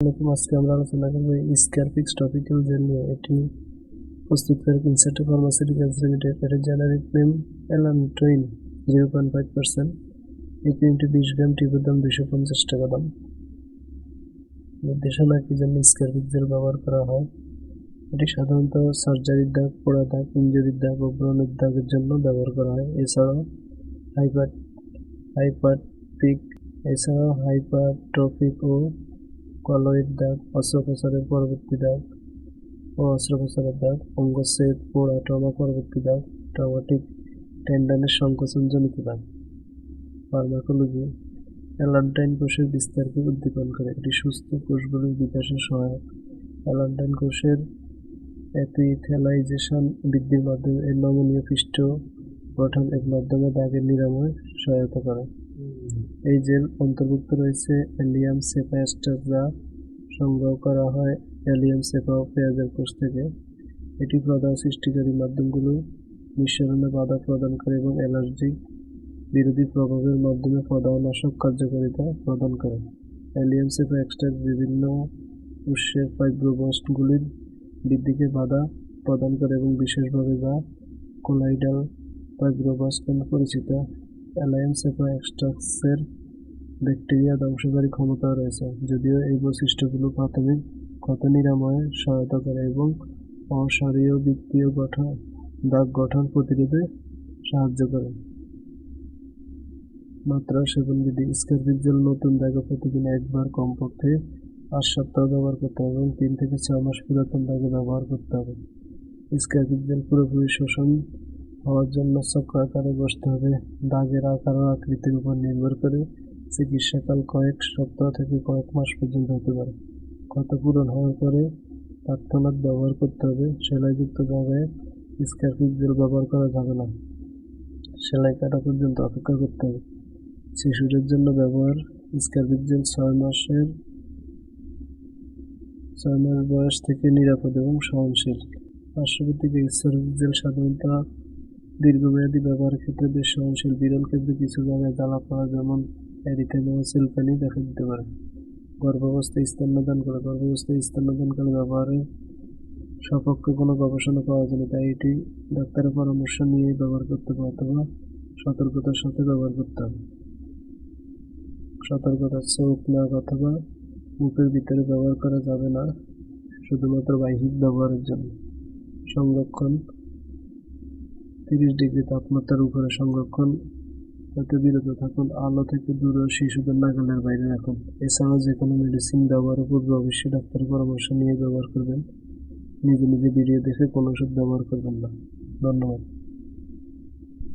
আসসালামাইকুম আজকে আমরা আলোচনা করব স্কারফিক্স টপিক্যাল জেল নিয়ে এটি প্রস্তুতকারক ইনসেন্টিভ ফার্মাসিউটিক্যালস লিমিটেড এটির generic name allantoin zero point five percent এই ক্রিমটি বিশ গ্রাম, টিপুর দাম দুশো পঞ্চাশ টাকা দাম। নির্দেশনা কি জন্য স্কারফিক জেল ব্যবহার করা হয়। এটি সাধারণত সার্জারির দাগ, পোড়া দাগ ইঞ্জুরির দাগ ও ব্রণের দাগের জন্য ব্যবহার করা হয়। এছাড়াও হাইপার হাইপারপিক এছাড়াও হাইপারট্রফিক ও কলয়েড দাগ, অস্ত্রোপচারের পরবর্তী দাগ ও অস্ত্রোপচারের দাগ অঙ্গচ্ছেদ পোড়া, ট্রমা পরবর্তী দাগ, ট্রমাটিক টেন্ডনের সংকোচনজনিত দাগ। ফার্মাকোলজি, অ্যালান্টাইন কোষের বিস্তারকে উদ্দীপন করে। এটি সুস্থ কোষগুলির বিকাশে সহায়ক। অ্যালান্টাইন কোষের অ্যাপিথেলাইজেশন বৃদ্ধির মাধ্যমে এর নমনীয় পৃষ্ঠ গঠন এর মাধ্যমে দাগের নিরাময় সহায়তা করে। এই জেল অন্তর্ভুক্ত রয়েছে অ্যালিয়াম সেপাস্টার যা সংগ্রহ করা হয় অ্যালিয়াম সেপা পেঁয়াজের কোষ থেকে। এটি প্রদাহ সৃষ্টিকারী মাধ্যমগুলো নিঃসরণে বাধা প্রদান করে এবং অ্যালার্জিক বিরোধী প্রভাবের মাধ্যমে প্রদাহনাশক কার্যকারিতা প্রদান করে। অ্যালিয়াম সেপা এক্সট্রাক্ট বিভিন্ন উৎসের ফাইব্রোবাস্টগুলির বৃদ্ধিকে বাধা প্রদান করে এবং বিশেষভাবে যা কোলাইডাল ফাইব্রোবাস্ট নামে পরিচিত। অ্যালায়েন্স সেপা এক্সট্রাক্টসের ব্যাকটেরিয়া ধ্বংসকারী ক্ষমতা রয়েছে, যদিও এই বৈশিষ্ট্যগুলো প্রাথমিক ক্ষত নিরাময়ে সহায়তা করে এবং অশারীরবৃত্তীয় গঠন, দাগ গঠন প্রতিরোধে সাহায্য করে। মাত্রা সেবনবিধি স্কারবিক জেল নতুন দাগে প্রতিদিন একবার কমপক্ষে আট সপ্তাহ ব্যবহার করতে হবে এবং তিন থেকে ছয় মাস পুরাতন দাগে ব্যবহার করতে হবে। স্কারবিক জেল পুরোপুরি শোষণ হওয়ার জন্য চক্র আকারে বসতে হবে। দাগের আকার ও আকৃতির উপর নির্ভর করে চিকিৎসাকাল কয়েক সপ্তাহ থেকে কয়েক মাস পর্যন্ত হতে পারে। ক্ষত পূরণ হওয়ার পরে তৎক্ষণাৎ ব্যবহার করতে হবে। সেলাইযুক্ত জায়গায় স্কারফিক জেল ব্যবহার করা যাবে না। সেলাই কাটা পর্যন্ত অপেক্ষা করতে হবে। শিশুদের জন্য ব্যবহার স্কারফিক জেল ছয় মাসের, ছয় মাস বয়স থেকে নিরাপদ এবং সহনশীল। পার্শ্ববর্তী স্কারফিক জেল সাধারণত দীর্ঘমেয়াদী ব্যবহারের ক্ষেত্রে বেশ সহনশীল। বিরল ক্ষেত্রে কিছু জায়গায় জ্বালা পড়া, যেমন এরিথেমা ও সিলকানি দেখা দিতে পারে। গর্ভাবস্থায় স্তন্যদান করে, গর্ভাবস্থায় স্তন্যদানকালে ব্যবহারের সপক্ষে কোনো গবেষণা পাওয়া যায়নি তাই এটি ডাক্তারের পরামর্শ নিয়ে ব্যবহার করতে হবে অথবা সতর্কতার সাথে ব্যবহার করতে হবে। সতর্কতা চোখ, নাক অথবা মুখের ভিতরে ব্যবহার করা যাবে না, শুধুমাত্র বাহ্যিক ব্যবহারের জন্য। সংরক্ষণ, তিরিশ ডিগ্রি তাপমাত্রার উপরে সংরক্ষণ হতে বিরত থাকুন, আলো থেকে দূরে শিশুদের নাগালের বাইরে রাখুন। এছাড়াও যে কোনো মেডিসিন ব্যবহারের পূর্বে অবশ্যই ডাক্তারের পরামর্শ নিয়ে ব্যবহার করবেন। নিজে নিজে ভিডিও দেখে কোনো ওষুধ ব্যবহার করবেন না। ধন্যবাদ।